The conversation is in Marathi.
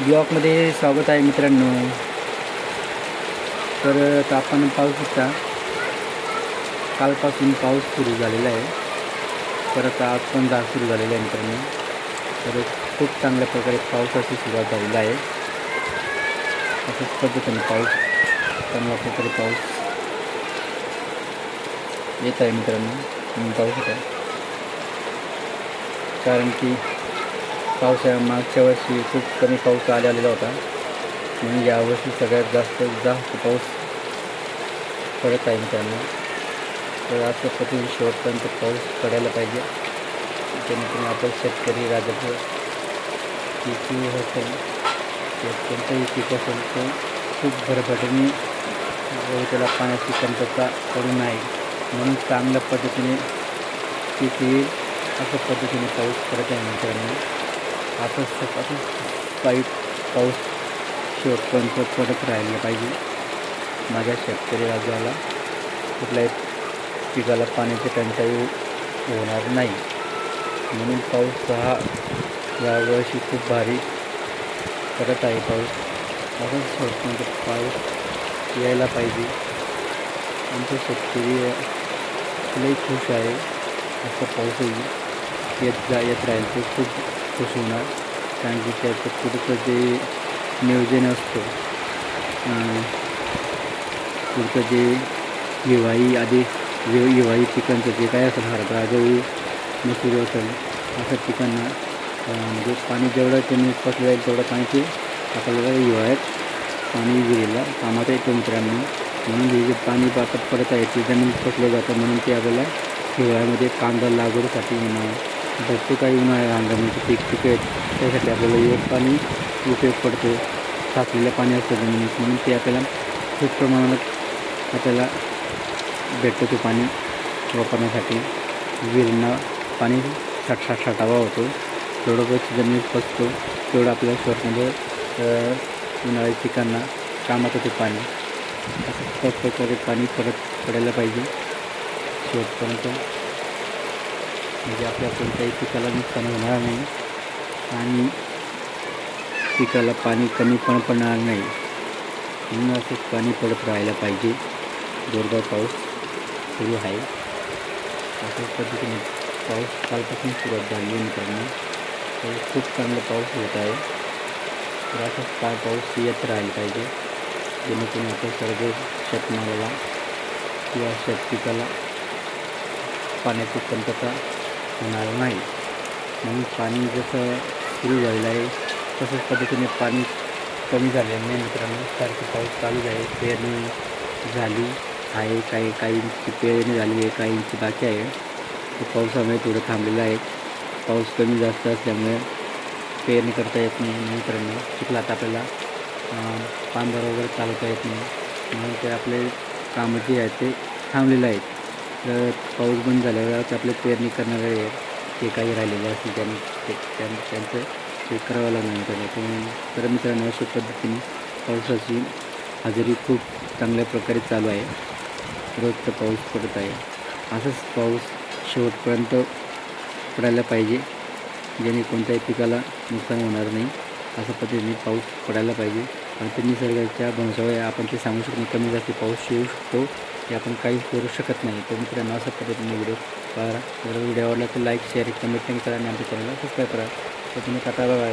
ब्लॉकमध्ये स्वागत आहे मित्रांनो. तर तापमान आपण पाऊस शकता कालपासून पाऊस सुरू झालेला आहे. परत आज पण जा सुरू झालेला आहे मित्रांनो. तर खूप चांगल्या प्रकारे पावसाची सुरुवात झालेला आहे. तसंच पद्धतीने पाऊस चांगल्या प्रकारे पाऊस येत आहे मित्रांनो. तुम्ही पाहू शकता. कारण की पाऊस मागच्या वर्षी खूप कमी पाऊस आलेला होता. म्हणून यावर्षी सगळ्यात जास्त जास्त पाऊस पडत आहे मित्रांनो. तर असं पद्धतीने शेवटपर्यंत पाऊस पडायला पाहिजे. जेणेकरून आपण शेतकरी राजाचं पीक असेल कोणतंही पीक असेल ते खूप भरभटीने त्याला पाण्याची कमतरता पडू नये. म्हणून चांगल्या पद्धतीने पीक येईल अशा पद्धतीने पाऊस पडत आहे मित्रांनो. असं असं पाईप पाऊस शेवटपर्यंत पडत राहिलं पाहिजे. माझ्या शेतकरी राजाला कुठल्याही पिकाला पाण्याची टंचाई होणार नाही. म्हणून पाऊस हा यावर्षी खूप भारी पडत आहे पाऊस. असं शेवटपर्यंत पाऊस यायला पाहिजे. आमचे शेतकरी लई खुश आहे. असं पाऊस येईल येत जा येत राहील. ते खूप खुश होणार कारण की त्याचं पुढचं जे नियोजन असतं पुढचं जे हिवाळी आधी हिवाळी पिकांचं जे काय असेल हरभरा गहू मसूर असेल अशा पिकांना म्हणजे पाणी जेवढं त्यांनी पसलं जाईल तेवढं पाणी ते आपल्याला हिवाळ्यात पाणी विहिरीला कामात येतं मित्रांनो. म्हणून हे जे पाणी आता पडत आहे ते जमीन पसलं जातं म्हणून ते आपल्याला हिवाळ्यामध्ये कांदा लागवडीसाठी म्हणा भरपूर काही उन्हाळ्या हंगामाचे पीक पिकं आहेत त्यासाठी आपल्याला एक पाणी उपयोग पडतो. साचलेलं पाणी असतं जमिनीत म्हणून ते आपल्याला खूप प्रमाणात आपल्याला भेटतं ते पाणी वापरण्यासाठी. विहिरींना पाणी साठ साठ साठावा होतो. जेवढं बस जमिनीत पसतो तेवढं आपल्या शहरामध्ये उन्हाळ्या पिकांना कामात होते पाणी. असं प्रकारे पाणी परत पडायला पाहिजे. शेवटपर्यंत म्हणजे आपल्या कोणत्याही पिकाला नुकसान होणार नाही. आणि पिकाला पाणी कमी पण पडणार नाही. म्हणून असंच पाणी पडत राहायला पाहिजे. जोरदार पाऊस सुरू आहे. अशाच पद्धतीने पाऊस कालपासून सुरुवात झाली मित्रांनो. तर खूप चांगला पाऊस होत आहे. तर असाच काळ पाऊस येत राहिला पाहिजे. जेणेकरून आपल्या सर्व शेतमालाला किंवा शेतपिकाला पाण्याची कमतरता होणार नाही. म्हणून पाणी जसं सुरू झालेलं आहे तसंच पद्धतीने पाणी कमी झाल्याने नाही मित्रांनो. सारखी पाऊस चालू आहे. पेरणी झाली आहे. काही काहींची पेरणी झाली आहे काहींची बाकी आहे. ते पावसामुळे थोडं थांबलेलं आहे. पाऊस कमी जास्त असल्यामुळे पेरणी करता येत नाही मित्रांनो. चिखलात आपल्याला अं, पानभर वगैरे चालवता येत नाही. म्हणून ते आपले कामं जे आहेत ते थांबलेलं आहेत. तर पाऊस बंद झाल्यावर आपलं पेरणी करणारे ते काही राहिलेले असतील त्यांनी ते त्यांचं ते करावं लागणार मित्रांनो त्यामुळे तर मित्रांनो अशा पद्धतीने पावसाची हजेरी खूप चांगल्या प्रकारे चालू आहे. रोजचा पाऊस पडत आहे. असंच पाऊस शेवटपर्यंत पडायला पाहिजे. ज्याने कोणत्याही पिकाला नुकसान होणार नाही. अशा पद्धतीने पाऊस पडायला पाहिजे. आणि ते निसर्गाच्या भरोशावर आपण ते सांगू शकतो कमी जास्त पाऊस येऊ शकतो. हे आपण काहीच करू शकत नाही. तर मित्रांनो अशा पद्धतीने व्हिडिओ पाहा जर व्हिडिओ आवडला तर लाईक शेअर कमेंट करा आणि आमच्या चॅनलला सबस्क्राईब करा. तर तुम्ही कथा बघा